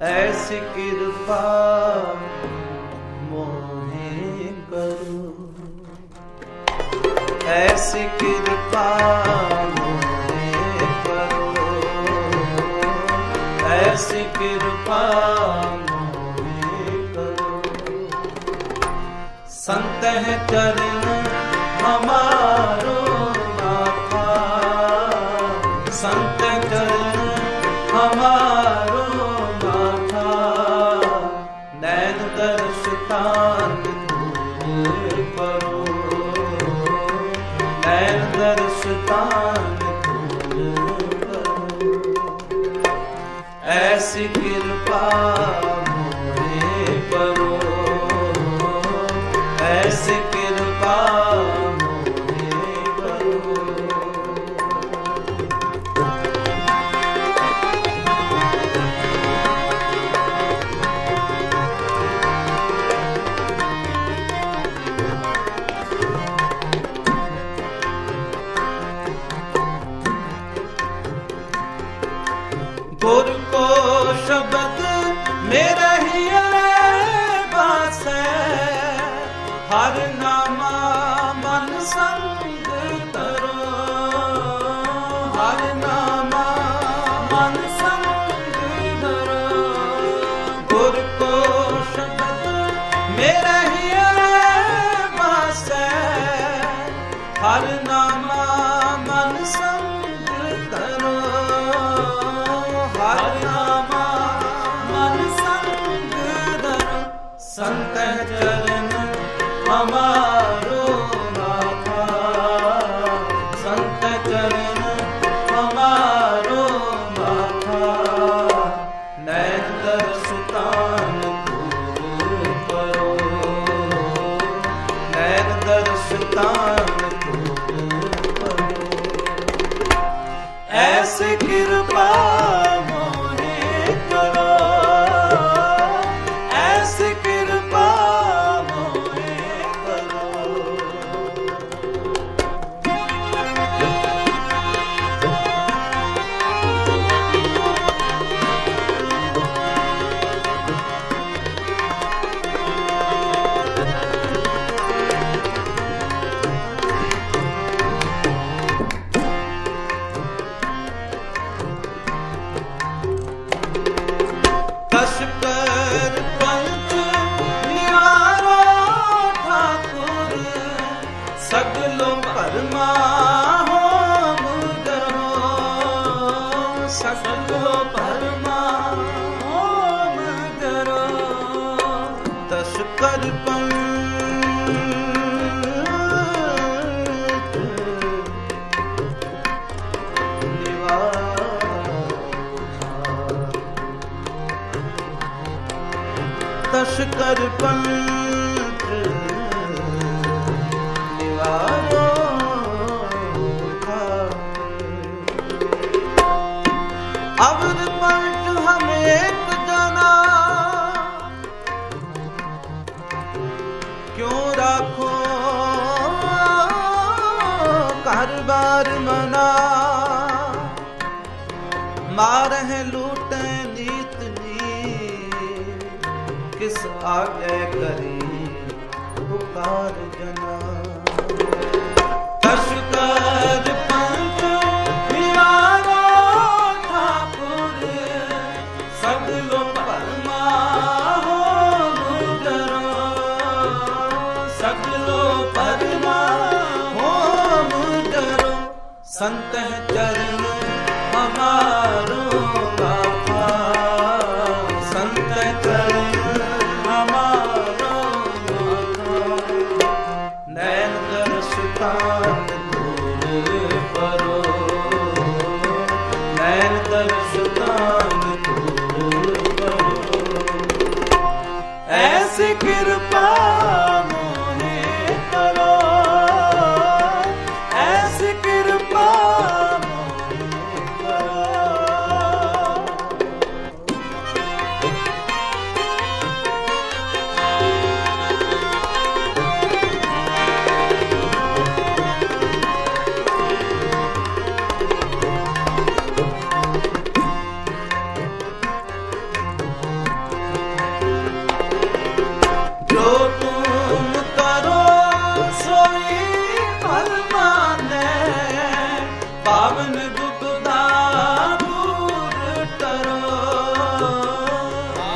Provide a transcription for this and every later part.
ਐਸੀ ਕਿਰਪਾ ਮੋਹੇ ਕਰੋ ਐਸੀ ਕਿਰਪਾ ਮੋਹੇ ਕਰੋ ਐਸੀ ਕਿਰਪਾ ਮੋਹੇ ਕਰੋ ਸੰਤਹ ਚਰਨ ਹਮਾਰੋ ਨੈਣ ਦਰਸ਼ ਕਰੋ ਐਸੀ ਕਿਰਪਾ ਹਰ ਨਾਮਾ ਮਨ ਸੰਗ ਤਰੋ। ਹਰ ਨਾਮਾ ਮਨ ਸੰਗ ਧਰੋ ਗੁਰ ਕੋ ਸ਼ਬਦ ਮੇਰਾ ਹੀ ਬਾਸੈ ਹਰ ਨਾਮਾ ਮਨ ਸੰਗ ਐਸੀ ਤਸ ਕਰ ਪੰਚ ਨਿਵਾਰੋ ਅਵਰ ਪੰਚ ਹਮ ਇੱਕ ਜਨਾ। ਕਿਉਂ ਰਾਖੋ ਘਰ ਬਾਰ ਮਨਾ? ਮਾਰਹਿ ਲੂਟੈ ਕਿਸ ਆਗੇ ਕਰੀ ਪੁਕਾਰ ਜਨਾ ਕਸ਼ ਕਰ ਪੰਚ ਮਿਆਰੋ ਠਾਕੁਰ ਸਗਲੋ ਪਰਮਾ ਹੋ ਮੁਦਰੋ ਸਗਲੋ ਪਰਮਾ ਹੋ ਮੁਦਰੋ ਸੰਤ ਚਰਨ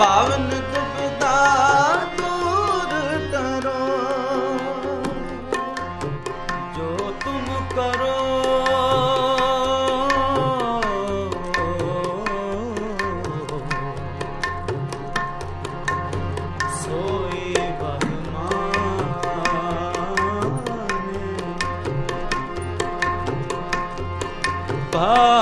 ਪਾਵਨ ਗੁਪਤਾ ਦੂਰ ਕਰੋ। ਜੋ ਤੁਮ ਕਰੋ। ਸੋਈ ਭਗਵਾਨ ਭਾ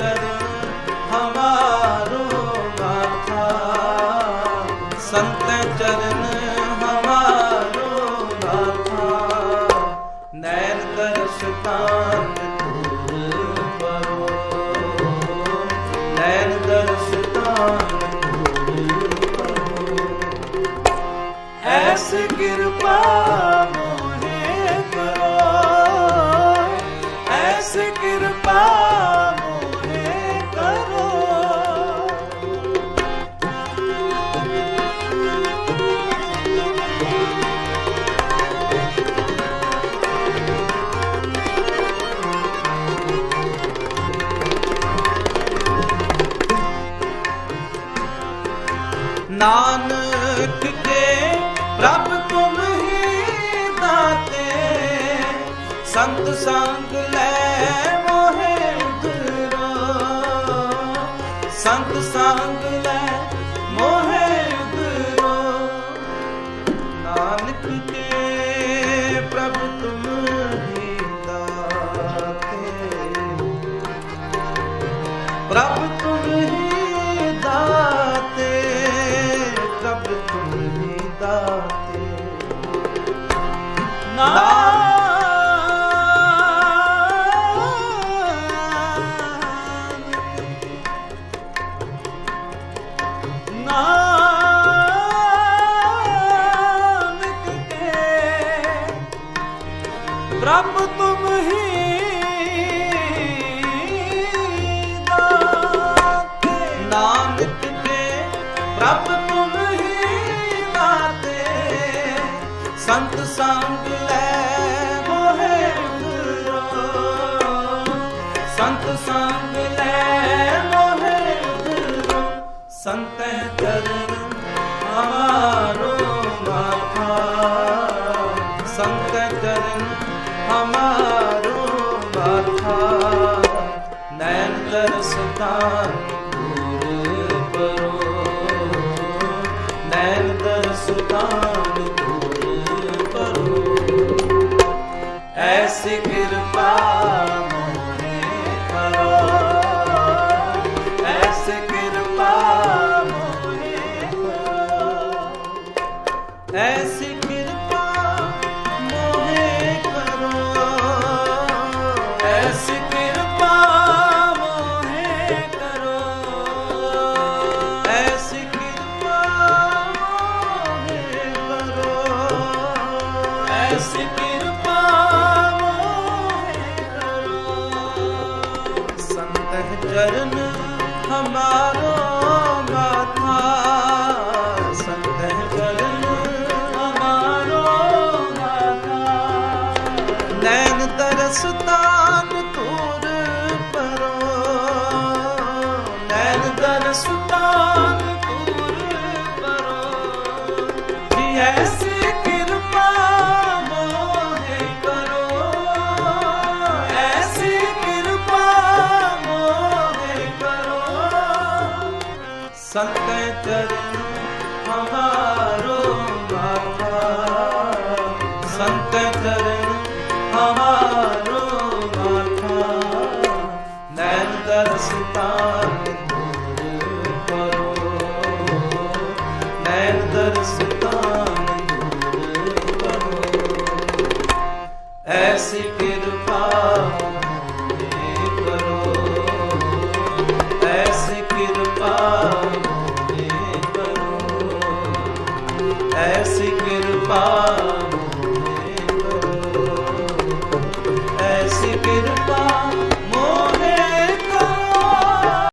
चरण हमारो माथा संत चरण ਨਾਨਕ ਕੇ ਪ੍ਰਭ ਤੁਮ ਹੀ ਦਾਤੇ। ਸੰਤ ਸੰਗ ਲੈ ਮੋਹਿ ਦੁਰਾ ਸੰਤ ਸੰਗ ਪ੍ਰਭ ਤੁਮ ਹੀ ਨਾਨਕ ਤੇ ਪ੍ਰਭ ਤੁਮ ਹੀ ਸੰਤ ਸੰਗ ਲੈ ਮੋਹਿ ਸੰਤ ਸੰਗ ਲੈ ਮੋਹਿ ਉਤਰੋ ਚਰਨ ਹਮਾਰੋ 다. ਕਰਨ ਹਮਾਰਾ 쌍.